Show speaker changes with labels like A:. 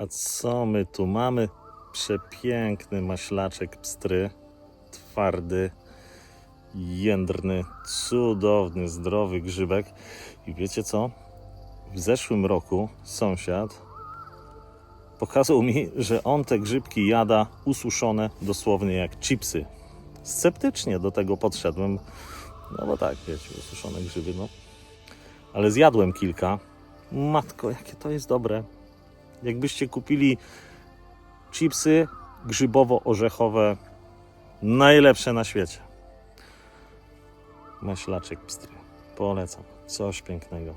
A: A co my tu mamy? Przepiękny maślaczek pstry, twardy, jędrny, cudowny, zdrowy grzybek. I wiecie co? W zeszłym roku sąsiad pokazał mi, że on te grzybki jada ususzone dosłownie jak chipsy. Sceptycznie do tego podszedłem, no bo tak, wiecie, ususzone grzyby, no. Ale zjadłem kilka. Matko, jakie to jest dobre. Jakbyście kupili chipsy grzybowo-orzechowe, najlepsze na świecie. Maślaczek pstry. Polecam. Coś pięknego.